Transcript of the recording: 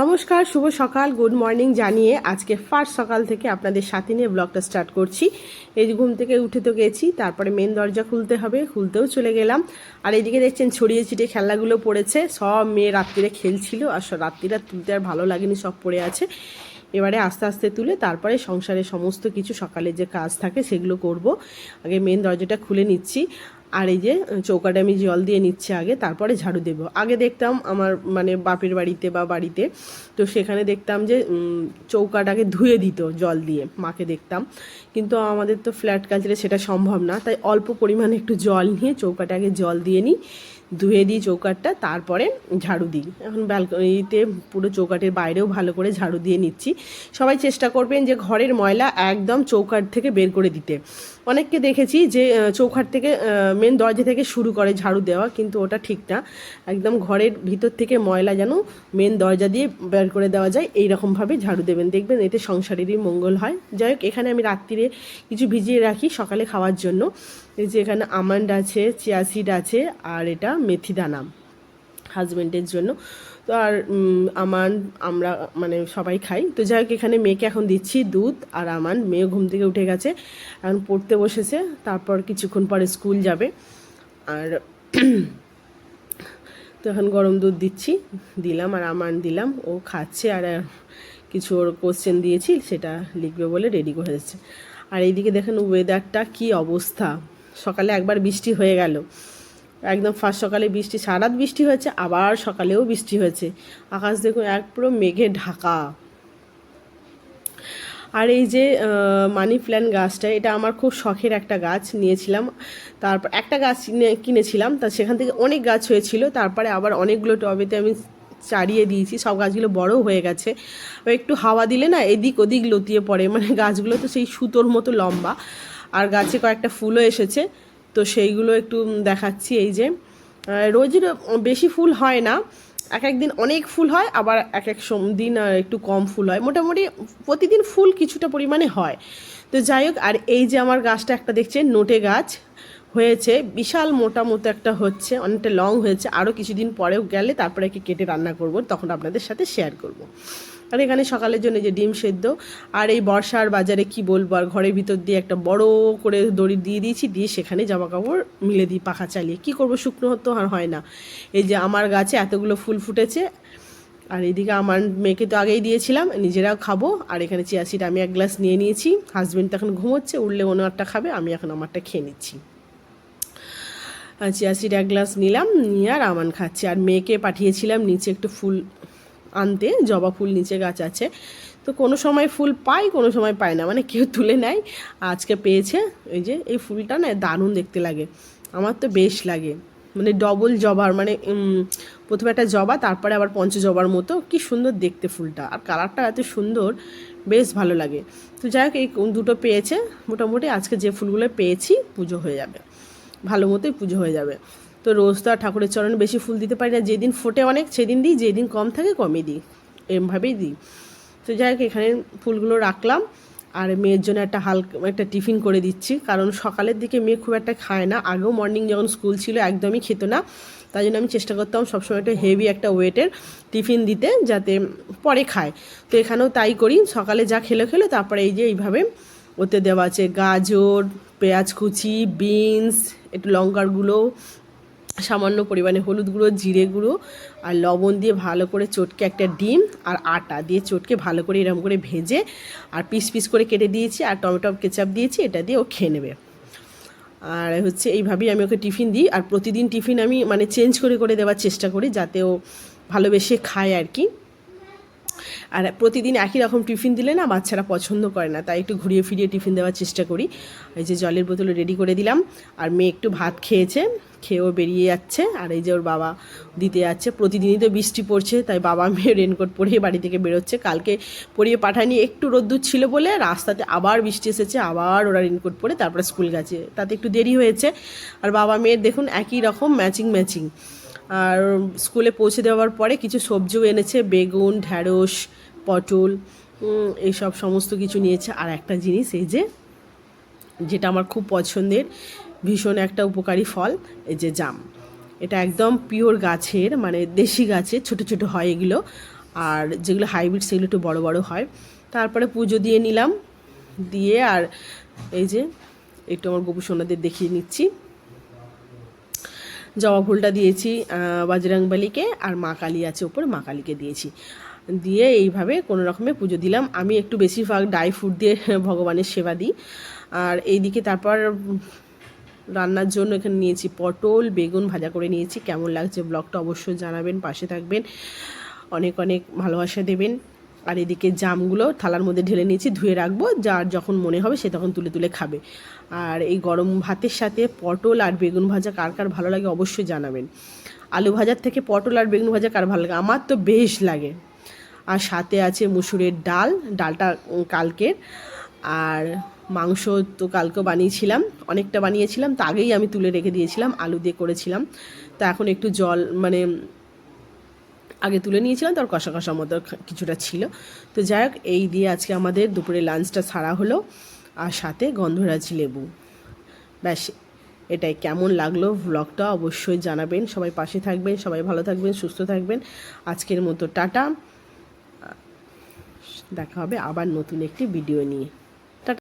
নমস্কার, শুভ সকাল, good morning জানিয়ে আজকে ফার্স্ট সকাল থেকে আপনাদের সাথে নিয়ে ব্লগটা স্টার্ট করছি। এই ঘুম থেকে উঠে তো গেছি, তারপরে মেন দরজা খুলতে হবে, খুলতেও চলে গেলাম। আর এইদিকে দেখছেন ছড়িয়ে ছিটিয়ে খেলাগুলো পড়েছে, সব মেয়ে রাত্রিরে খেলছিল, আর সব রাত্রিরা তুলতে আর ভালো লাগেনি, সব পড়ে আছে। এবারে আস্তে আস্তে তুলে তারপরে সংসারের সমস্ত কিছু সকালে যে কাজ থাকে সেগুলো করব। আগে মেন দরজাটা খুলে নিচ্ছি। আর এই যে চৌকাটা আমি জল দিয়ে নিচ্ছি আগে, তারপরে ঝাড়ু দেবো। আগে দেখতাম আমার মানে বাপের বাড়িতে বা বাড়িতে, তো সেখানে দেখতাম যে চৌকাটাকে ধুয়ে দিত জল দিয়ে, মাকে দেখতাম। কিন্তু আমাদের তো ফ্ল্যাট কালচারে সেটা সম্ভব না, তাই অল্প পরিমাণে একটু জল নিয়ে চৌকাটাকে জল দিয়ে নিই। ধুয়ে দিই চৌকাটটা, তারপরে ঝাড়ু দিই। এখন ব্যালকনিতে পুরো চৌকাটের বাইরেও ভালো করে ঝাড়ু দিয়ে নিচ্ছি। সবাই চেষ্টা করবেন যে ঘরের ময়লা একদম চৌকাট থেকে বের করে দিতে। অনেককে দেখেছি যে চৌকাট থেকে মেন দরজা থেকে শুরু করে ঝাড়ু দেওয়া, কিন্তু ওটা ঠিক না। একদম ঘরের ভিতর থেকে ময়লা যেন মেন দরজা দিয়ে বের করে দেওয়া যায় এই রকমভাবে ঝাড়ু দেবেন। দেখবেন এতে সংসারেরই মঙ্গল হয়। যাই হোক, এখানে আমি রাত্রিরে কিছু ভিজিয়ে রাখি সকালে খাওয়ার জন্য। এই যে এখানে আমন্ড আছে চিয়া সিড আছে, আর এটা মেথি দানা হাজব্যান্ডের জন্য। তো আর আমান আমরা মানে সবাই খাই। তো যাই হোক, এখানে মেয়েকে এখন দিচ্ছি দুধ আর আমান মেয়ে ঘুম থেকে উঠে গেছে, এখন পড়তে বসেছে, তারপর কিছুক্ষণ পরে স্কুল যাবে। আর তো এখন গরম দুধ দিচ্ছি, দিলাম আর আমান দিলাম। ও খাচ্ছে আর কিছু ওর কোশ্চেন দিয়েছি, সেটা লিখবে বলে রেডি করে যাচ্ছে আর এইদিকে দেখেন ওয়েদারটা কি অবস্থা। সকালে একবার বৃষ্টি হয়ে গেল। একদম ফার্স্ট সকালে বৃষ্টি সারাত বৃষ্টি হয়েছে, আবার সকালেও বৃষ্টি হয়েছে। আকাশ দেখুন এক পুরো মেঘে ঢাকা। আর এই যে মানি প্ল্যান্ট গাছটা, এটা আমার খুব শখের একটা গাছ, নিয়েছিলাম। তারপর একটা গাছ কিনেছিলাম, তা সেখান থেকে অনেক গাছ হয়েছিল। তারপরে আবার অনেকগুলো টবেতে আমি চারিয়ে দিয়েছি, সব গাছগুলো বড় হয়ে গেছে। একটু হাওয়া দিলে না, এদিক ওদিক লতিয়ে পড়ে। মানে গাছগুলো তো সেই সুতোর মতো লম্বা। আর গাছে কয়েকটা ফুলও এসেছে। তো সেইগুলো একটু দেখাচ্ছি এই যে। রোজই বেশি ফুল হয় না। এক এক দিন অনেক ফুল হয়, আবার এক এক দিন একটু কম ফুল হয়। মোটামুটি প্রতিদিন ফুল কিছুটা পরিমাণে হয়। তো যাই হোক, আর এই যে আমার গাছটা একটা দেখছে নোটে গাছ হয়েছে। বিশাল মোটা মতো একটা হচ্ছে, অনেকটা লং হয়েছে। আরও কিছুদিন পরেও গেলে তারপরে একে কেটে রান্না করব। তখন আপনাদের সাথে শেয়ার করব। আর এখানে সকালের জন্য যে ডিম সেদ্ধ, আর এই বর্ষার বাজারে কি বলব, আর ঘরের ভিতর দিয়ে একটা বড় করে দড়ি দিয়ে দিয়েছি, দিয়ে সেখানে জামা কাপড় মিলে দিই পাখা চালিয়ে। কি করব, শুকনো হতো আর হয় না। এই যে আমার গাছে এতগুলো ফুল ফুটেছে, আর এদিকে আমার মেয়েকে তো আগেই দিয়েছিলাম, নিজেরাও খাব। আর এখানে চিয়া সিড আমি এক গ্লাস নিয়ে নিয়েছি, হাজবেন্ড তো এখন ঘুমোচ্ছে, উঠলে একটা খাবে, আমি এখন আমারটা খেয়ে নিচ্ছি। আর চিয়া সিড এক গ্লাস নিলাম, নিয়ে আর আমান খাচ্ছি। আর মেয়েকে পাঠিয়েছিলাম, নিচে একটু ফুল আনতে, জবা ফুল নিচে গাছ আছে। তো কোনো সময় ফুল পাই, কোনো সময় পায় না মানে কেউ তুলে নেয়। আজকে পেয়েছে ওই যে, এই ফুলটা না দারুণ দেখতে লাগে। আমার তো বেশ লাগে। মানে ডবল জবার মানে প্রথমে একটা জবা, তারপরে আবার পঞ্চ জবার মতো। কি সুন্দর দেখতে ফুলটা। আর কালারটা এত সুন্দর, বেশ ভালো লাগে। তো যাই হোক, এই দুটো পেয়েছে। মোটামুটি আজকে যে ফুলগুলো পেয়েছি, পুজো হয়ে যাবে। ভালো মতোই পুজো হয়ে যাবে। তো রোজ তো আর ঠাকুরের চরণে বেশি ফুল দিতে পারি না। যেদিন ফোটে অনেক, সেদিন দিই, যেদিন কম থাকে কমই দিই। এমভাবেই দিই। তো যাই হোক, এখানে ফুলগুলো রাখলাম। আর মেয়ের জন্য একটা হালকা একটা টিফিন করে দিচ্ছি। কারণ সকালের দিকে মেয়ে খুব একটা খায় না। আগেও মর্নিং যখন স্কুল ছিল, একদমই খেত না। তাই জন্য আমি চেষ্টা করতাম সবসময় একটা হেভি একটা ওয়েটের টিফিন দিতে, যাতে পরে খায়। তো এখানেও তাই করি। সকালে যা খেলো খেলো। তারপরে এই যে এইভাবে ওতে দেওয়া আছে গাজর, পেঁয়াজ কুচি, বিনস, একটু লঙ্কার গুঁড়ো সামান্য পরিমাণে হলুদ গুঁড়ো, জিরে গুঁড়ো আর লবণ দিয়ে ভালো করে চটকে একটা ডিম আর আটা দিয়ে চটকে ভালো করে এরম করে ভেজে আর পিস পিস করে কেটে দিয়েছি আর টমেটো কেচাপ দিয়েছি, এটা দিয়ে ও খেয়ে নেবে। আর হচ্ছে এইভাবেই আমি ওকে টিফিন দিই আর প্রতিদিন টিফিন আমি মানে চেঞ্জ করে করে দেওয়ার চেষ্টা করি যাতে ও ভালোবেসে খায় আর কি। আর প্রতিদিন একই রকম টিফিন দিলে না বাচ্চারা পছন্দ করে না, তাই একটু ঘুরিয়ে ফিরিয়ে টিফিন দেওয়ার চেষ্টা করি। এই যে জলের বোতল রেডি করে দিলাম, আর মেয়ে একটু ভাত খেয়েছে, খেয়েও বেরিয়ে যাচ্ছে, আর এই যে ওর বাবা দিতে যাচ্ছে। প্রতিদিনই তো বৃষ্টি পড়ছে, তাই বাবা মেয়ে রেনকোট পরিয়ে বাড়ি থেকে বেরোচ্ছে। কালকে পরিয়ে পাঠায়নি, একটু রোদ্দুর ছিল বলে রাস্তাতে আবার বৃষ্টি এসেছে, আবার ওরা রেনকোট পরে তারপরে স্কুল গেছে। তাতে একটু দেরি হয়েছে, আর বাবা মেয়ের দেখুন একই রকম ম্যাচিং ম্যাচিং আর স্কুলে পৌঁছে দেওয়ার পরে কিছু সবজিও এনেছে, বেগুন, ঢ্যাঁড়স, পটল এইসব সমস্ত কিছু নিয়েছে। আর একটা জিনিস, এই যে, যেটা আমার খুব পছন্দের, ভীষণ একটা উপকারী ফল, এই যে জাম। এটা একদম পিওর গাছের মানে দেশি গাছের, ছোট ছোট হয় এগুলো। আর যেগুলো হাইব্রিড, সেগুলো একটু বড় বড় হয়। তারপরে পুজো দিয়ে নিলাম, দিয়ে আর এই যে, একটু আমার গোপু সোনাদের দেখিয়ে নিচ্ছি। জবা ফুলটা দিয়েছি বাজরাংবালিকে আর মা কালী আছে ওপরে মা কালীকে দিয়েছি। দিয়ে এইভাবে কোনো রকমে পুজো দিলাম। আমি একটু বেশিরভাগ ড্রাই ফ্রুট দিয়ে ভগবানের সেবা দিই। আর এইদিকে তারপর রান্নার জন্য এখানে নিয়েছি পটল, বেগুন ভাজা করে নিয়েছি। কেমন লাগছে ব্লগটা অবশ্যই জানাবেন, পাশে থাকবেন। অনেক অনেক ভালোবাসা দেবেন। আর এদিকে জামগুলো থালার মধ্যে ঢেলে নিয়েছি, ধুয়ে রাখব, যার যখন মনে হবে সে তখন তুলে তুলে খাবে। আর এই গরম ভাতের সাথে পটল আর বেগুন ভাজা কার কার ভালো লাগে অবশ্যই জানাবেন। আলু ভাজার থেকে পটল আর বেগুন ভাজা কার ভালো লাগে? আমার তো বেশ লাগে। আর সাথে আছে মুসুরের ডাল, ডালটা কালকের। আর মাংস তো কালকেও বানিয়েছিলাম, অনেকটা বানিয়েছিলাম, তা আগেই আমি তুলে রেখে দিয়েছিলাম, আলু দিয়ে করেছিলাম। তা এখন একটু জল মানে আগে তুলে নিয়েছিলাম, তার কষা কষা মতো কিছুটা ছিল। তো যাই হোক, এই দিয়ে আজকে আমাদের দুপুরে লাঞ্চটা ছাড়া হলো। আর সাথে গন্ধরাজ লেবু। ব্যাস, এটাই। কেমন লাগল ভ্লগটা অবশ্যই জানাবেন। সবাই পাশে থাকবেন, সবাই ভালো থাকবেন, সুস্থ থাকবেন। আজকের মতো টাটা। দেখা হবে আবার নতুন একটি ভিডিও নিয়ে।